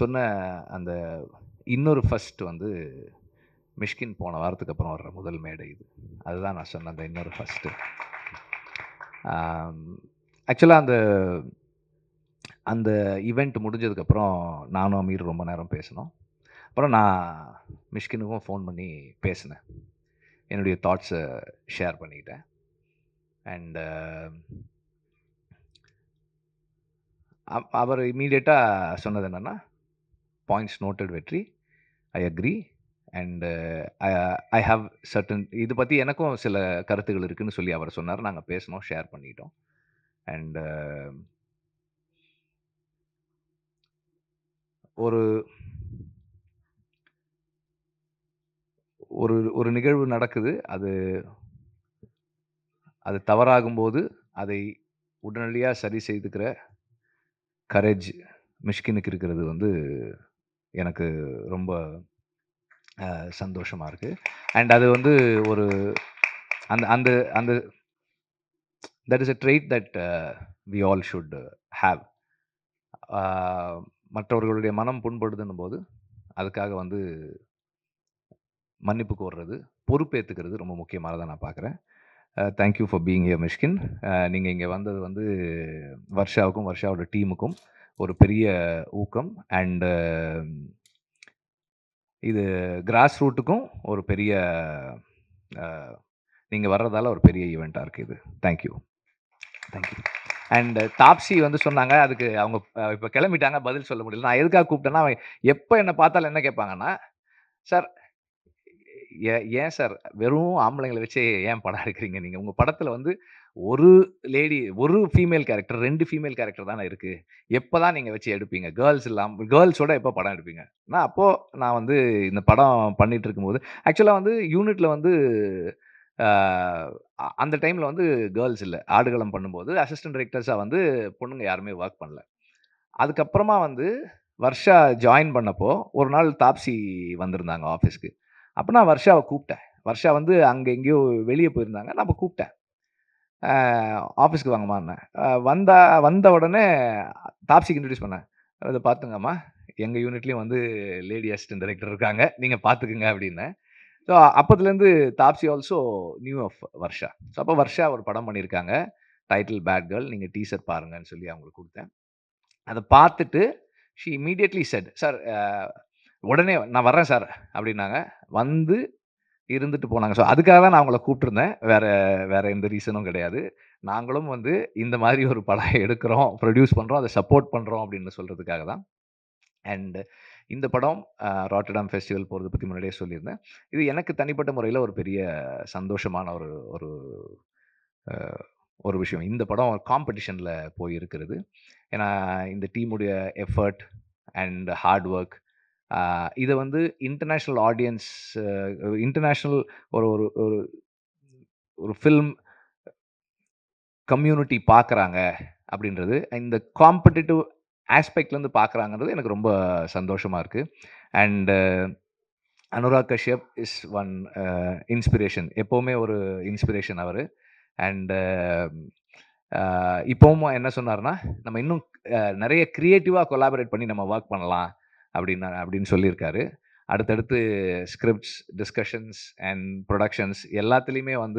சொன்ன அந்த இன்னொரு ஃபர்ஸ்ட் வந்து மிஷ்கின் போன வாரத்துக்கு அப்புறம் வர்ற முதல் மேடை இது. அதுதான் நான் சொன்ன அந்த இன்னொரு ஃபஸ்ட்டு ஆக்சுவலாக அந்த அந்த ஈவெண்ட் முடிஞ்சதுக்கப்புறம் நானும் அமீர் ரொம்ப நேரம் பேசினோம். அப்புறம் நான் மிஷ்கினுக்கும் ஃபோன் பண்ணி பேசினேன். என்னுடைய தாட்ஸை ஷேர் பண்ணிக்கிட்டேன். அண்டு அவர் இமீடியட்டாக சொன்னது என்னென்னா points noted Vetri. I agree and I have certain இது பற்றி எனக்கும் சில கருத்துகள் இருக்குதுன்னு சொல்லி அவர் சொன்னார். நாங்கள் பேசினோம் ஷேர் பண்ணிட்டோம். அண்டு uh, ஒரு ஒரு ஒரு நிகழ்வு நடக்குது. அது அது தவறாகும்போது அதை உடனடியாக சரி செய்துக்கிற கரேஜ் மிஷ்கினுக்கு இருக்கிறது வந்து எனக்கு ரொம்ப சந்தோஷமாக இருக்குது அண்ட் அது வந்து ஒரு அந்த அந்த அந்த that is a trait that we all should have மற்றவர்களுடைய மனம் புண்படுதுன்னும் போது அதுக்காக வந்து மன்னிப்பு கோர்றது பொறுப்பேற்றுக்கிறது ரொம்ப முக்கியமானதாக நான் பார்க்குறேன் thank you for being a Mysskin நீங்கள் இங்கே வந்தது வந்து வர்ஷாவுக்கும் வர்ஷாவோட டீமுக்கும் ஒரு பெரிய ஊக்கம். அண்டு இது கிராஸ் ரூட்டுக்கும் ஒரு பெரிய நீங்கள் வர்றதால ஒரு பெரிய ஈவெண்ட்டாக இருக்குது இது. தேங்க்யூ தேங்க்யூ அண்ட் தாப்சி வந்து சொன்னாங்க அதுக்கு அவங்க இப்போ கிளம்பிட்டாங்க பதில் சொல்ல முடியல. நான் எதுக்காக கூப்பிட்டேன்னா எப்போ என்னை பார்த்தாலும் என்ன கேட்பாங்கன்னா சார் ஏன் சார் வெறும் ஆம்பளைங்களை வச்சு ஏன் படம் எடுக்கிறீங்க நீங்கள் உங்கள் படத்தில் வந்து ஒரு லேடி ஒரு ஃபீமேல் கேரக்டர் ரெண்டு ஃபீமேல் கேரக்டர் தானே இருக்குது எப்போ தான் நீங்கள் வச்சு எடுப்பீங்க? கேர்ள்ஸ் இல்லாமல் கேர்ள்ஸோட எப்போ படம் எடுப்பீங்க? நான் அப்போது நான் வந்து இந்த படம் பண்ணிகிட்டு இருக்கும்போது ஆக்சுவலாக வந்து யூனிட்டில் வந்து அந்த டைமில் வந்து கேர்ள்ஸ் இல்லை. ஆடுகளம் பண்ணும்போது அசிஸ்டன்ட் டைரக்டர்ஸாக வந்து பொண்ணுங்க யாருமே ஒர்க் பண்ணல. அதுக்கப்புறமா வந்து வர்ஷா ஜாயின் பண்ணப்போ ஒரு நாள் தாப்சி வந்திருந்தாங்க ஆஃபீஸ்க்கு அப்போ நான் வர்ஷாவை கூப்பிட்டேன் வர்ஷா வந்து அங்கே எங்கேயோ வெளியே போயிருந்தாங்க. நான் அப்போ கூப்பிட்டேன் ஆஃபீஸ்க்கு வாங்கம்மான்னேன் வந்தா வந்த உடனே தாப்சிக்கு இன்ட்ரடியூஸ் பண்ணேன். அதை பார்த்துங்கம்மா எங்கள் யூனிட்லேயும் வந்து லேடி அசிஸ்டன்ட் டைரக்டர் இருக்காங்க. நீங்கள் பார்த்துக்குங்க அப்படின்னேன் so அப்போதுலேருந்து Taapsee also knew of Varsha. So அப்போ வர்ஷா ஒரு படம் பண்ணியிருக்காங்க டைட்டில் பேட் கேர்ள் நீங்கள் டீசர் பாருங்கன்னு சொல்லி அவங்களுக்கு கொடுத்தேன். அதை பார்த்துட்டு ஷி இமீடியட்லி செட் சார் உடனே நான் வர்றேன் சார் அப்படின்னாங்க. வந்து இருந்துட்டு போனாங்க. ஸோ அதுக்காக தான் நான் அவங்கள கூப்பிட்டுருந்தேன். வேறு வேறு எந்த ரீசனும் கிடையாது. நாங்களும் வந்து இந்த மாதிரி ஒரு படம் எடுக்கிறோம் ப்ரொடியூஸ் பண்ணுறோம் அதை சப்போர்ட் பண்ணுறோம் அப்படின்னு சொல்கிறதுக்காக தான். அண்டு இந்த படம் ராட்டடாம் ஃபெஸ்டிவல் போகிறத பற்றி முன்னாடியே சொல்லியிருந்தேன். இது எனக்கு தனிப்பட்ட முறையில் ஒரு பெரிய சந்தோஷமான ஒரு ஒரு ஒரு விஷயம். இந்த படம் காம்படிஷனில் போய் இருக்கிறது ஏன்னா இந்த டீமுடைய எஃபர்ட் அண்ட் ஹார்ட் ஒர்க் இதை வந்து இன்டர்நேஷ்னல் ஆடியன்ஸ் இன்டர்நேஷ்னல் ஒரு ஒரு ஒரு ஒரு ஃபில்ம் கம்யூனிட்டி பார்க்குறாங்க அப்படின்றது இந்த காம்படிட்டிவ் ஆஸ்பெக்ட்லேருந்து பார்க்குறாங்கன்றது எனக்கு ரொம்ப சந்தோஷமாக இருக்குது and Anurag Kashyap is one inspiration எப்போவுமே ஒரு இன்ஸ்பிரேஷன் அவர். அண்டு இப்போவும் என்ன சொன்னார்னா நம்ம இன்னும் நிறைய க்ரியேட்டிவாக கொலாபரேட் பண்ணி நம்ம ஒர்க் பண்ணலாம். அப்படின்னு அப்படின்னு சொல்லியிருக்காரு. அடுத்தடுத்து ஸ்கிரிப்ட்ஸ் டிஸ்கஷன்ஸ் அண்ட் ப்ரொடக்ஷன்ஸ் எல்லாத்துலேயுமே வந்து